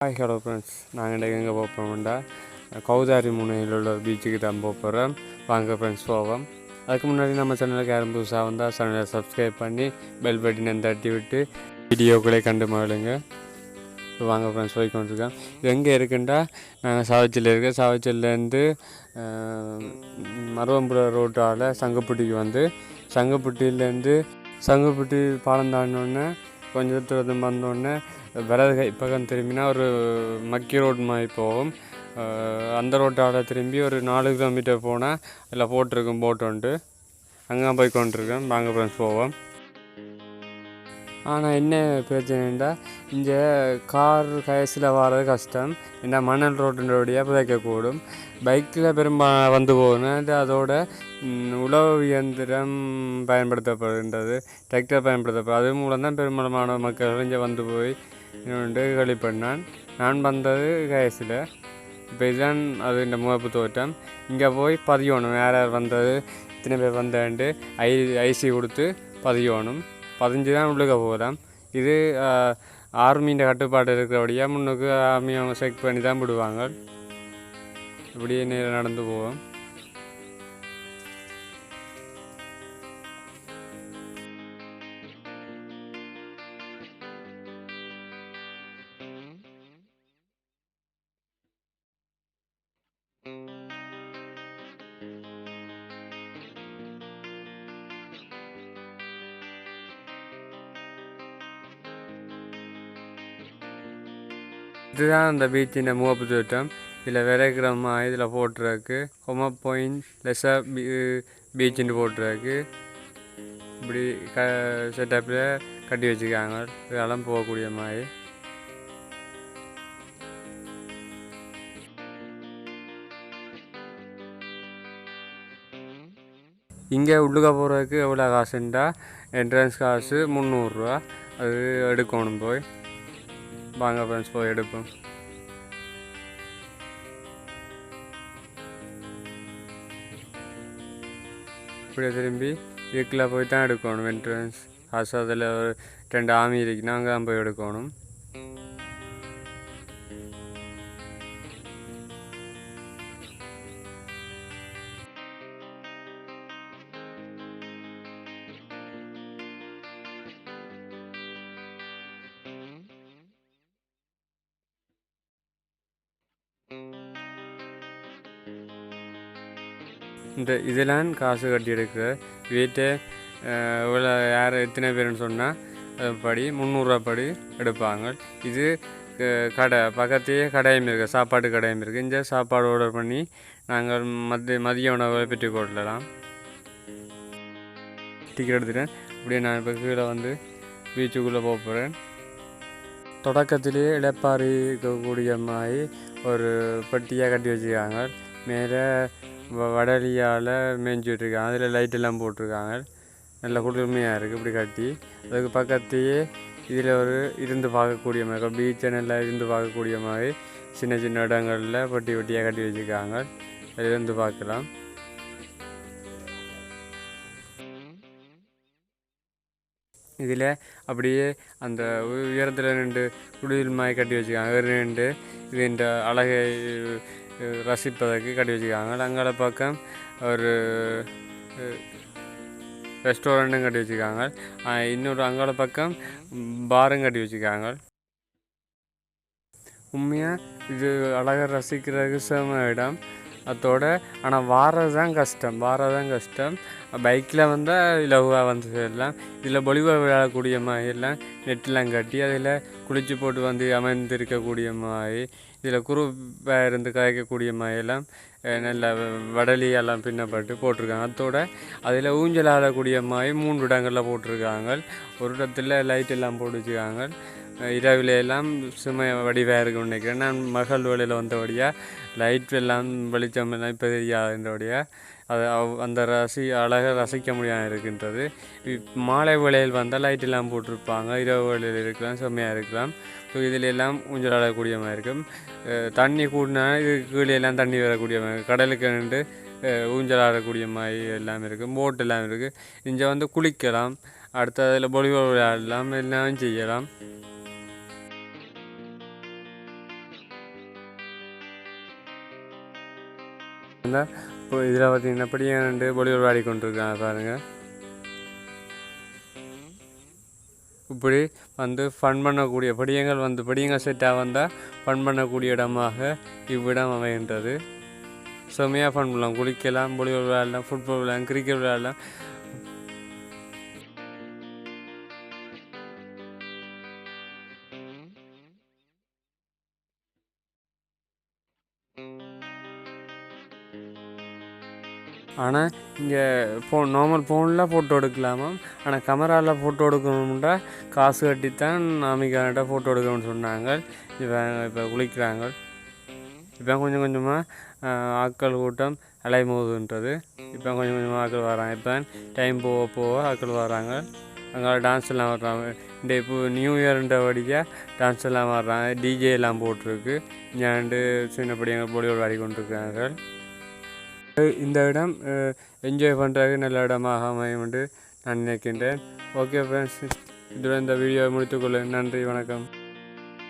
Hi hello friends நாங்கள் எங்கே போக போகிறோம்டா கௌதாரி முனையில் உள்ள பீச்சுக்கு தான் போக போகிறோம் வாங்க ஃப்ரெண்ட்ஸ் போவோம். அதுக்கு முன்னாடி நம்ம சேனலுக்கு யாரும் புதுசாக வந்தால் சேனலை சப்ஸ்கிரைப் பண்ணி பெல் பட்டினை தட்டி விட்டு வீடியோக்களை கண்டு மகளுங்க இப்போ வாங்க ஃப்ரெண்ட்ஸ் போய் கொண்டிருக்கோம் இது எங்கே இருக்குண்டா நாங்கள் சாவச்சியில் இருக்கோம். சாவச்சல்லேருந்து மருவம்புர ரோட்டால் சங்கப்பட்டிக்கு வந்து சங்கப்பட்டியிலேருந்து சங்கப்பட்டி பாலம் தாண்டினோடனே கொஞ்சம் தூரம் வந்தோடனே வலது கை பக்கம் திரும்பினா ஒரு மக்கி ரோடு மாதிரி போகும். அந்த ரோட்டால் திரும்பி ஒரு நாலு கிலோமீட்டர் போனால் அதில் போட்டிருக்கும் போட்டு வந்துட்டு அங்கே போய் கொண்டிருக்கேன். பாங்க ஃப்ரெண்ட்ஸ் போவோம். ஆனால் என்ன பிரச்சனைண்டா இந்த கார் கயசில் வர்றது கஷ்டம். ஏன்னா மணல் ரோட்டினுடைய புதைக்கக்கூடும். பைக்கில் பெரும்பா வந்து போகணும் அதோட உழவு இயந்திரம் பயன்படுத்தப்படுகின்றது. டிராக்டர் பயன்படுத்தப்படும் அது மூலம் தான் பெரும்பாலான மக்கள் இங்கே வந்து போய் இன்னொன்று கழிப்பண்ணான் நான் வந்தது கயசில். இப்போ இதுதான் அது இந்த முகப்பு தோட்டம் இங்கே போய் பதியணும். யார் யார் வந்தது? இத்தனை பேர் வந்தாண்டு ஐ ஐசி கொடுத்து பதியணும். பதிஞ்சு தான் உள்ளுக்க போகலாம் இது ஆர்மியின் கட்டுப்பாடு இருக்கிறபடியாக முன்னுக்கு ஆர்மி அவங்க செக் பண்ணி தான் விடுவாங்க. இப்படியே நேரம் நடந்து போவோம். இதுதான் அந்த பீச்சின் முகப்பு தோட்டம் இதில் விரைக்கிறமா இதில் போட்டிருக்கு. ஹொம பாயிண்ட் லெஸ்ஸா பீ பீச்சுன்னு போட்டிருக்கு. இப்படி க செட்டப்பில் கட்டி வச்சுருக்காங்க. இதெல்லாம் போகக்கூடிய மாதிரி. இங்கே உள்ளுக்க போகிறதுக்கு எவ்வளோ காசுண்டா? என்ட்ரன்ஸ் காசு முந்நூறுரூவா. அது எடுக்கணும் போய். வாங்க ஃப்ரெண்ட்ஸ் போய் எடுப்போம். இப்படியே திரும்பி வீக்கில் போய் தான் எடுக்கணும் என்ட்ரன்ஸ் காசு அதில் ஒரு ரெண்டு ஆமி இருக்குன்னா அங்கே தான் போய் எடுக்கணும். இந்த இதெல்லாம் காசு கட்டி எடுக்கிற வீட்டை இவ்வளோ யார் எத்தனை பேருன்னு சொன்னால் படி முந்நூறுரூவா படி எடுப்பாங்க. இது கடை பக்கத்தையே கடையும் இருக்குது சாப்பாடு கடையும் இருக்குது இந்த சாப்பாடு ஆர்டர் பண்ணி நாங்கள் மதிய மதிய உணவை பெற்றுக் கொள்ளலாம். டிக்கெட் எடுத்துட்டேன். அப்படியே நான் இப்போ கீழே வந்து பீச்சுக்குள்ளே போக போகிறேன் தொடக்கத்திலேயே இளப்பாரி இருக்கக்கூடிய மாதிரி ஒரு பெட்டியாக கட்டி வச்சுருக்காங்க. மேலே வ- வடலியால் மேய்ஞ்சி விட்ருக்காங்க அதில் லைட் எல்லாம் போட்டிருக்காங்க நல்ல குளிர்மையாக இருக்குது இப்படி கட்டி. அதுக்கு பக்கத்தையே இதில் ஒரு இருந்து பார்க்கக்கூடிய மாதிரி பீச்சை நல்லா இருந்து பார்க்கக்கூடிய மாதிரி சின்ன சின்ன இடங்களில் பட்டி பெட்டியாக கட்டி வச்சுருக்காங்க. அதில் இருந்து பார்க்கலாம். இதில் அப்படியே அந்த உயரத்தில் ரெண்டு குடில் மாதிரி கட்டி வச்சுருக்காங்க. ரெண்டு இது இந்த அழகை ரசிப்பதற்கு கட்டி வச்சுருக்காங்க. அங்கால பக்கம் ஒரு ரெஸ்டாரண்ட்டும் கட்டி வச்சுருக்காங்க. இன்னொரு அங்கால பக்கம் பாரும் கட்டி வச்சுருக்காங்க. உண்மையாக இது அழகாக ரசிக்கிறதுக்கு செம இடம். அதோட ஆனால் வாரது தான் கஷ்டம் வாரது தான் கஷ்டம் பைக்கில் வந்தால் இலகுவாக வந்து சேரலாம். இதில் பொலிவா விளையாடக்கூடிய மாதிரிலாம் எல்லாம் கட்டி அதில் குளிச்சு போட்டு வந்து அமைந்திருக்கக்கூடிய மாதிரி இதில் குரூப்பாக இருந்து கதைக்கக்கூடிய மாதிரிலாம் நல்ல வடலி எல்லாம் பின்னப்பட்டு போட்டிருக்காங்க. அதோட அதில் ஊஞ்சல் ஆடக்கூடிய மாதிரி மூன்று இடங்களில் போட்டிருக்காங்க. ஒரு இடத்துல லைட் எல்லாம் போட்டு வச்சுருக்காங்க இரவுல எல்லாம் சுமை வடிவாக இருக்கும் நினைக்கிறேன். நான் மகள் வேலையில் வந்தபடியாக லைட் எல்லாம் வெளிச்சம் எல்லாம் இப்போ தெரியாதுன்றபடியாக அது அவ்- அந்த ரசி அழகாக ரசிக்க முடியாமல் இருக்கின்றது. மாலை வேளையில் வந்தால் லைட் எல்லாம் போட்டிருப்பாங்க. இரவு வேளையில் இருக்கலாம் செம்மையாக இருக்கலாம். ஸோ இதில் எல்லாம் ஊஞ்சல் ஆடக்கூடிய மாதிரி இருக்கும். தண்ணி கூடினா இது கீழே எல்லாம் தண்ணி வரக்கூடிய மாதிரி கடலுக்கு நின்று ஊஞ்சல் ஆடக்கூடிய மாதிரி எல்லாம் இருக்குது போட் எல்லாம் இருக்குது இங்கே வந்து குளிக்கலாம். அடுத்து அதில் பொலிவால் விளையாடலாம். எல்லாம் செய்யலாம். இருந்தால் இப்போ இதில் பார்த்தீங்கன்னா படியாண்டு பொலிவர் வாடி கொண்டிருக்காங்க பாருங்கள் இப்படி வந்து ஃபன் பண்ணக்கூடிய படியங்கள் வந்து படியங்கள் செட்டாக வந்தால் ஃபன் பண்ணக்கூடிய இடமாக இவ்விடம் அமைகின்றது. செம்மையாக ஃபன் பண்ணலாம். குளிக்கலாம் பொலிவர் விளையாடலாம் ஃபுட்பால் விளையாடலாம் கிரிக்கெட் விளையாடலாம். ஆனால் இங்கே ஃபோன் நார்மல் ஃபோனில் ஃபோட்டோ எடுக்கலாமா? ஆனால் கேமராவில் ஃபோட்டோ எடுக்கணும்னா காசு கட்டித்தான் அமிகான்ட்ட ஃபோட்டோ எடுக்கணும்னு சொன்னாங்க. இப்போ இப்போ குளிக்கிறாங்க. இப்போ கொஞ்சம் கொஞ்சமாக ஆட்கள் கூட்டம் அலைமோதுன்றது. இப்போ கொஞ்சம் கொஞ்சமாக ஆட்கள் வராங்க. இப்போ டைம் போக போக ஆட்கள் வராங்க. அங்கே டான்ஸ் எல்லாம் வர்றாங்க. இந்த இப்போ நியூ இயர்ன்ற வழியாக டான்ஸ் எல்லாம் வர்றாங்க. டிஜே எல்லாம் போட்டிருக்கு. ஞாண்டு எங்கள் பொடியோடு ஆடி கொண்டிருக்கிறாங்க இந்த இடம் என்ஜாய் பண்ணுறதுக்கு நல்ல இடமாக அமையும் என்று நான் நினைக்கின்றேன். ஓகே ஃப்ரெண்ட்ஸ் இதுடன் இந்த வீடியோவை முடித்துக்கொள்ள நன்றி வணக்கம்.